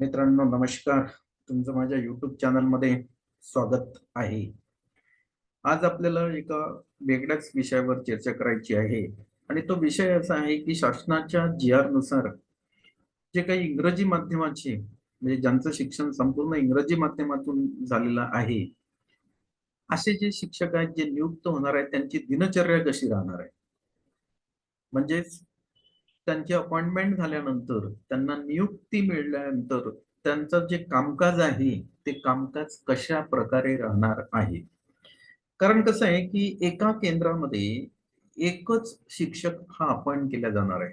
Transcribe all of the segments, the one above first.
मित्रांनो नमस्कार. तुमचं माझ्या युट्यूब चॅनलमध्ये स्वागत आहे. आज आपल्याला एका वेगळ्याच विषयावर चर्चा करायची आहे आणि तो विषय असा आहे की शासनाच्या जी आरनुसार जे काही इंग्रजी माध्यमाचे म्हणजे ज्यांचं शिक्षण संपूर्ण इंग्रजी माध्यमातून झालेलं आहे असे जे शिक्षक आहेत जे नियुक्त होणार आहेत त्यांची दिनचर्या कशी राहणार आहे? म्हणजेच त्यांची अपॉइंटमेंट झाल्यानंतर त्यांना नियुक्ती मिळाल्यानंतर त्यांचं जे कामकाज आहे ते कामकाज कशा प्रकारे राहणार आहे? कारण कसं आहे की एका केंद्रामध्ये एकच शिक्षक हा अपॉइंट केला जाणार आहे.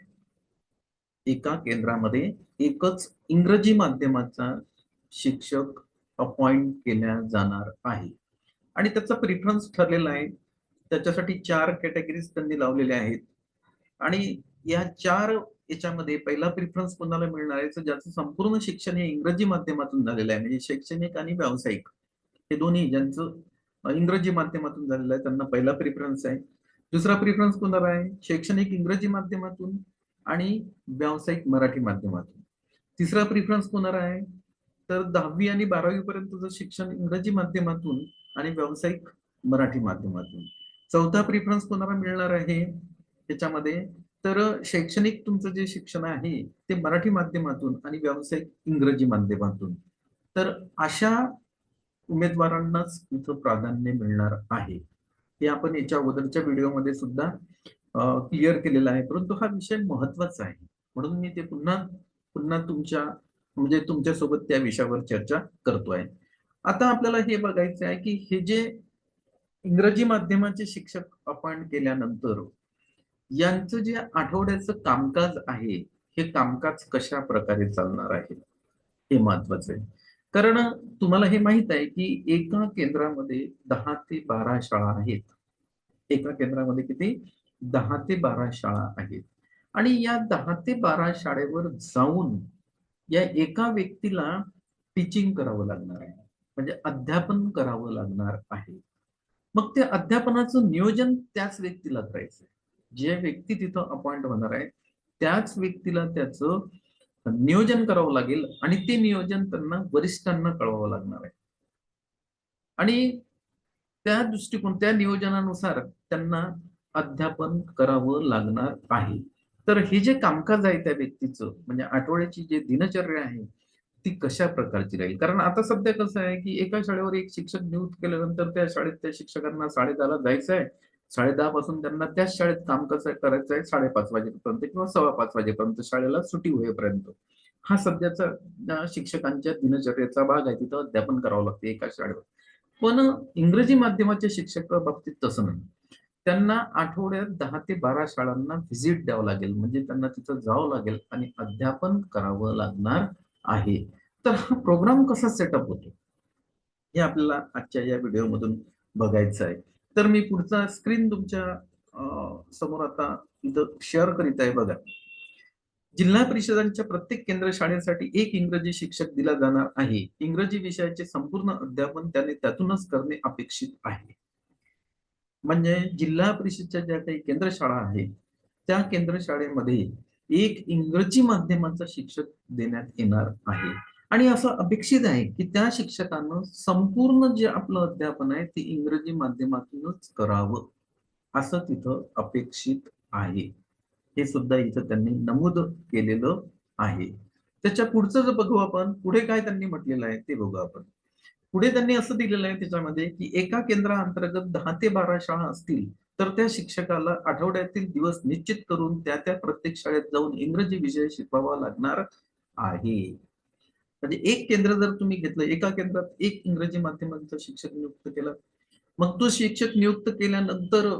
एका केंद्रामध्ये एकच इंग्रजी माध्यमाचा शिक्षक अपॉइंट केल्या जाणार आहे. आणि त्याचा प्रिफरन्स ठरलेला आहे. त्याच्यासाठी चार कॅटेगरीज त्यांनी लावलेल्या आहेत. आणि या चार याच्यामध्ये पहिला प्रिफरन्स कोणाला मिळणार आहे? ज्याचं संपूर्ण शिक्षण हे इंग्रजी माध्यमातून झालेलं आहे म्हणजे शैक्षणिक आणि व्यावसायिक. हे दोन्ही ज्यांचं इंग्रजी माध्यमातून झालेलं आहे त्यांना पहिला प्रिफरन्स आहे. दुसरा प्रिफरन्स कोणाला आहे? शैक्षणिक इंग्रजी माध्यमातून आणि व्यावसायिक मराठी माध्यमातून. तिसरा प्रिफरन्स कोणाला आहे? तर दहावी आणि बारावी पर्यंतचं शिक्षण इंग्रजी माध्यमातून आणि व्यावसायिक मराठी माध्यमातून. चौथा प्रिफरन्स कोणाला मिळणार आहे? त्याच्यामध्ये तर शैक्षणिक तुमचं जे शिक्षण आहे ते मराठी माध्यमातून आणि व्यावसायिक इंग्रजी माध्यमातून. तर अशा उमेदवारांनाच इथं प्राधान्य मिळणार आहे. हे आपण याच्या अगोदरच्या व्हिडिओमध्ये सुद्धा क्लिअर केलेलं आहे. परंतु हा विषय महत्त्वाचा आहे. म्हणून मी ते पुन्हा पुन्हा तुमच्या म्हणजे तुमच्यासोबत त्या विषयावर चर्चा करतोय. आता आपल्याला हे बघायचं आहे की हे जे इंग्रजी माध्यमाचे शिक्षक अपॉइंट केल्यानंतर यांचं जे आठवड्याचं कामकाज आहे हे कामकाज कशा प्रकारे चालणार आहे? हे महत्वाचं आहे. कारण तुम्हाला हे माहीत आहे की एका केंद्रामध्ये दहा ते बारा शाळा आहेत. एका केंद्रामध्ये किती? दहा ते बारा शाळा आहेत. आणि या दहा ते बारा शाळेवर जाऊन या एका व्यक्तीला टीचिंग करावं लागणार आहे. म्हणजे अध्यापन करावं लागणार आहे. मग ते अध्यापनाचं नियोजन त्याच व्यक्तीला करायचं आहे जे व्यक्ती तिथं अपॉइंट होणार आहे त्याच व्यक्तीला त्याचं नियोजन करावं लागेल आणि ते नियोजन त्यांना वरिष्ठांना कळवावं लागणार आहे. आणि त्या दृष्टिकोन त्या नियोजनानुसार त्यांना अध्यापन करावं लागणार आहे. तर हे जे कामकाज आहे त्या व्यक्तीचं म्हणजे आठवड्याची जे दिनचर्या आहे ती कशा प्रकारची राहील? कारण आता सध्या कसं आहे की एका शाळेवर एक शिक्षक नियुक्त केल्यानंतर त्या शाळेत त्या शिक्षकांना साडेदहाला जायचं आहे. साडेदहा पासून त्यांना त्याच शाळेत काम कसं करायचं आहे? साडेपाच वाजेपर्यंत किंवा सव्वा पाच वाजेपर्यंत शाळेला सुटी होईपर्यंत. हा सध्याचा शिक्षकांच्या दिनचर्येचा भाग आहे. तिथं अध्यापन करावं लागते एका शाळेवर. पण इंग्रजी माध्यमाच्या शिक्षक बाबतीत तसं नाही. त्यांना आठवड्यात दहा ते बारा शाळांना व्हिजिट द्यावं लागेल. म्हणजे त्यांना तिथं जावं लागेल आणि अध्यापन करावं लागणार आहे. तर हा प्रोग्राम कसा सेटअप होतो? हे आपल्याला आजच्या या व्हिडिओमधून बघायचं आहे. तर मी पुढचा स्क्रीन तुमच्यासमोर आता इथं शेअर करीत आहे बघा. जिल्हा परिषदांच्या प्रत्येक केंद्र शाळेसाठी एक इंग्रजी शिक्षक दिला जाणार आहे. इंग्रजी विषयाचे संपूर्ण अध्यापन त्याने त्यातूनच करणे अपेक्षित आहे. म्हणजे जिल्हा परिषदच्या ज्या काही केंद्र शाळा आहेत त्या केंद्र शाळेमध्ये एक इंग्रजी माध्यमाचा शिक्षक देण्यात येणार आहे. आणि असं अपेक्षित आहे की त्या शिक्षकांना संपूर्ण जे आपलं अध्यापन आहे ते इंग्रजी माध्यमातूनच करावं. असं तिथं अपेक्षित आहे. हे सुद्धा इथं त्यांनी नमूद केलेलं आहे. त्याच्या पुढचं जर बघू आपण पुढे काय त्यांनी म्हटलेलं आहे ते बघू आपण. पुढे त्यांनी असं दिलेलं आहे त्याच्यामध्ये की एका केंद्राअंतर्गत दहा ते बारा शाळा असतील तर त्या शिक्षकाला आठवड्यातील दिवस निश्चित करून त्या त्या प्रत्येक शाळेत जाऊन इंग्रजी विषय शिकवावा लागणार आहे. म्हणजे एक केंद्र जर तुम्ही घेतलं एका केंद्रात एक इंग्रजी माध्यमाचा शिक्षक नियुक्त केला मग तो शिक्षक नियुक्त केल्यानंतर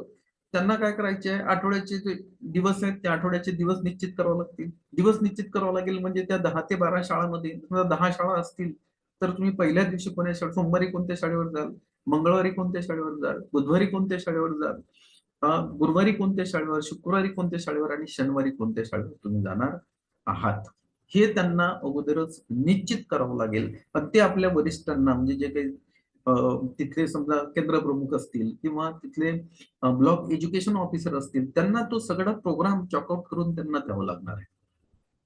त्यांना काय करायचे आहे आठवड्याचे जे दिवस आहेत त्या आठवड्याचे दिवस निश्चित करावे लागतील. दिवस निश्चित करावं लागेल म्हणजे त्या दहा ते बारा शाळामध्ये दहा शाळा असतील तर तुम्ही पहिल्या दिवशी कोणत्या शाळा सोमवारी कोणत्या शाळेवर जाल मंगळवारी कोणत्या शाळेवर जाल बुधवारी कोणत्या शाळेवर जाल गुरुवारी कोणत्या शाळेवर शुक्रवारी कोणत्या शाळेवर आणि शनिवारी कोणत्या शाळेवर तुम्ही जाणार आहात? हे त्यांना अगोदरच निश्चित करावं लागेल. पण ते आपल्या वरिष्ठांना म्हणजे जे काही तिथले समजा केंद्र प्रमुख असतील किंवा तिथले ब्लॉक एज्युकेशन ऑफिसर असतील त्यांना तो सगळा प्रोग्राम चॉकआउट करून त्यांना द्यावा लागणार आहे.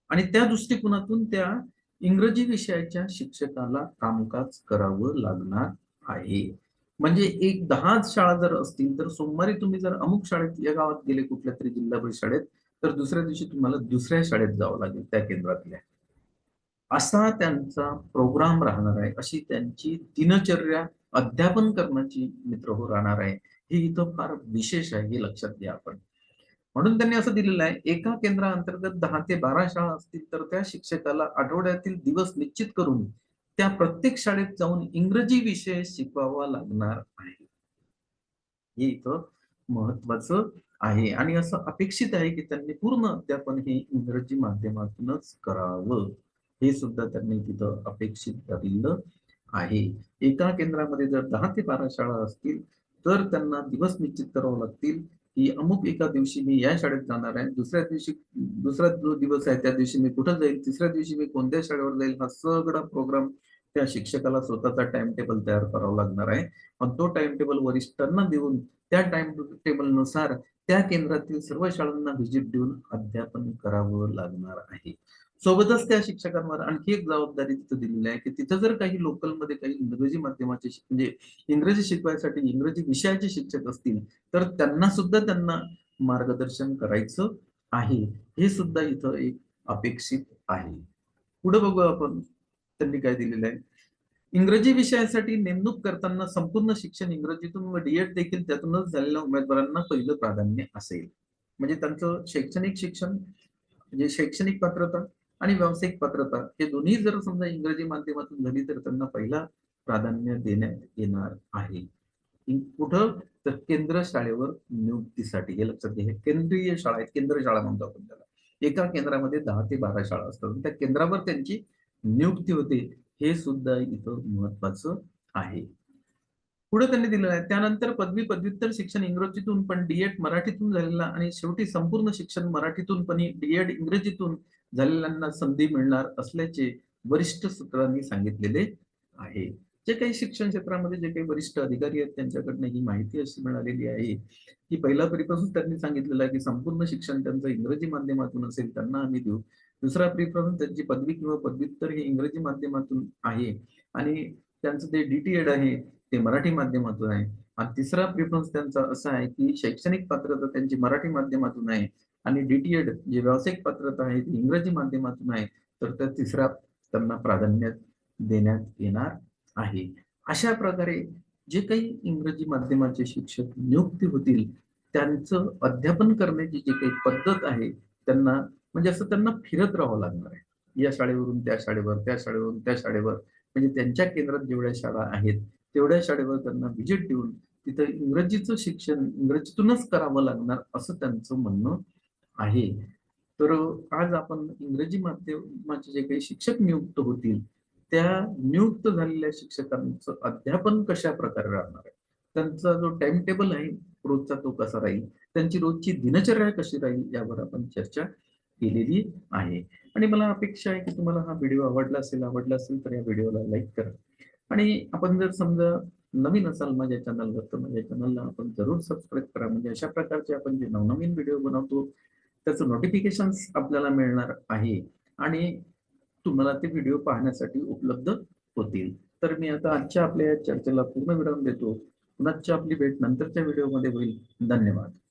आणि त्या दृष्टिकोनातून त्या इंग्रजी विषयाच्या शिक्षकाला कामकाज करावं लागणार आहे. म्हणजे एक दहा शाळा जर असतील तर सोमवारी तुम्ही जर अमुक शाळेत या गावात गेले कुठल्या तरी जिल्हा परिषद शाळेत तर दुसऱ्या दिवशी तुम्हाला दुसऱ्या शाळेत जावं लागेल त्या केंद्रातल्या. असा त्यांचा प्रोग्राम राहणार आहे. अशी त्यांची दिनचर्या अध्यापन करण्याची मित्र हो राहणार आहे. हे इथं फार विशेष आहे हे लक्षात घ्या आपण. म्हणून त्यांनी असं दिलेलं आहे एका केंद्राअंतर्गत दहा ते बारा शाळा असतील तर त्या शिक्षकाला आठवड्यातील दिवस निश्चित करून त्या प्रत्येक शाळेत जाऊन इंग्रजी विषय शिकवावा लागणार आहे. हे इथं महत्वाचं आहे. आणि असं अपेक्षित आहे की त्यांनी पूर्ण अध्यापन हे इंग्रजी माध्यमातूनच करावं. हे सुद्धा त्यांनी तिथं अपेक्षित धरलेलं आहे. एका केंद्रामध्ये जर दहा ते बारा शाळा असतील तर त्यांना दिवस निश्चित करावे लागतील की अमुक एका दिवशी मी या शाळेत जाणार आहे दुसऱ्या दिवशी दुसरा जो दिवस आहे त्या दिवशी मी कुठं जाईल तिसऱ्या दिवशी मी कोणत्या शाळेवर जाईल हा सगळा प्रोग्राम त्या शिक्षकाला स्वतःचा टाइम टेबल तयार करावा लागणार आहे. मग तो टाइम टेबल वरिष्ठांना देऊन त्या टाइम टेबलनुसार त्या केंद्रातील सर्व शाळांना व्हिजिट देऊन अध्यापन करावं लागणार आहे. सोबतच त्या शिक्षकांवर आणखी एक जबाबदारी तिथं दिलेली आहे की तिथं जर काही लोकलमध्ये काही इंग्रजी माध्यमाचे म्हणजे इंग्रजी शिकवायसाठी इंग्रजी विषयाचे शिक्षक असतील तर त्यांना सुद्धा त्यांना मार्गदर्शन करायचं आहे. हे सुद्धा इथं एक अपेक्षित आहे. पुढे बघू आपण. त्यांनी काय दिलेलं आहे? इंग्रजी विषयासाठी नेमणूक करताना संपूर्ण शिक्षण इंग्रजीतून व डीएड देखील त्यातूनच झालेल्या उमेदवारांना पहिलं प्राधान्य असेल. म्हणजे त्यांचं शैक्षणिक शिक्षण म्हणजे शैक्षणिक पात्रता आणि व्यावसायिक पात्रता हे दोन्ही जर समजा इंग्रजी माध्यमातून झाली तर त्यांना पहिला प्राधान्य देण्यात येणार आहे. कुठं? तर केंद्र शाळेवर नियुक्तीसाठी. हे लक्षात घ्या. केंद्रीय शाळा आहेत. केंद्र शाळा म्हणतो आपण त्याला. एका केंद्रामध्ये दहा ते बारा शाळा असतात. त्या केंद्रावर त्यांची नियुक्ती होते हे सुद्धा इथं महत्वाचं आहे. पुढे त्यांनी दिलेलं आहे त्यानंतर पदवी पदव्युत्तर शिक्षण इंग्रजीतून पण डीएड मराठीतून झालेला आणि शेवटी संपूर्ण शिक्षण मराठीतून पण डीएड इंग्रजीतून झालेल्यांना संधी मिळणार असल्याचे वरिष्ठ सूत्रांनी सांगितलेले आहे. जे काही शिक्षण क्षेत्रामध्ये जे काही वरिष्ठ अधिकारी आहेत त्यांच्याकडनं ही माहिती अशी मिळालेली आहे की पहिला प्रीपासून त्यांनी सांगितलेलं आहे की संपूर्ण शिक्षण त्यांचं इंग्रजी माध्यमातून असेल त्यांना आम्ही देऊ. दुसरा प्रिफरन्स त्यांची पदवी किंवा पदव्युत्तर हे इंग्रजी माध्यमातून आहे. आणि त्यांचं जे डीटीएड आहे ते मराठी माध्यमातून आहे. आणि तिसरा प्रिफरन्स त्यांचा असा आहे की शैक्षणिक पात्रता त्यांची मराठी माध्यमातून आहे. आणि डीटीएड जे व्यावसायिक पात्रता आहे ती इंग्रजी माध्यमातून आहे. तर त्या तिसरा त्यांना प्राधान्य देण्यात येणार आहे. अशा प्रकारे जे काही इंग्रजी माध्यमाचे शिक्षक नियुक्ती होतील त्यांचं अध्यापन करण्याची जी काही पद्धत आहे त्यांना म्हणजे असं त्यांना फिरत राहावं लागणार आहे. या शाळेवरून त्या शाळेवर त्या शाळेवरून त्या शाळेवर. म्हणजे त्यांच्या केंद्रात जेवढ्या शाळा आहेत तेवढ्या शाळेवर त्यांना व्हिजिट देऊन तिथं इंग्रजीचं शिक्षण इंग्रजीतूनच करावं लागणार असं त्यांचं म्हणणं आहे. तर आज आपण इंग्रजी माध्यमाचे जे काही शिक्षक नियुक्त होतील त्या नियुक्त झालेल्या शिक्षकांचं अध्यापन कशा प्रकारे राहणार आहे? त्यांचा जो टाइम टेबल आहे रोजचा तो कसा राहील? त्यांची रोजची दिनचर्या कशी राहील यावर आपण चर्चा केलेली आहे. आणि मला अपेक्षा आहे की तुम्हाला हा व्हिडिओ आवडला असेल आवडला असेल तर या व्हिडिओला लाईक करा. आणि आपण जर समजा नवीन असाल माझ्या चॅनलवर तर माझ्या चॅनलला आपण जरूर सबस्क्राईब करा. म्हणजे अशा प्रकारचे आपण जे नवनवीन व्हिडिओ बनवतो त्याचं नोटिफिकेशन आपल्याला मिळणार आहे. आणि तुम्हाला ते व्हिडिओ पाहण्यासाठी उपलब्ध होतील. तर मी आता आजच्या आपल्या चर्चेला पूर्ण विराम देतो. पुन्हा आपली भेट नंतरच्या व्हिडिओमध्ये होईल. धन्यवाद.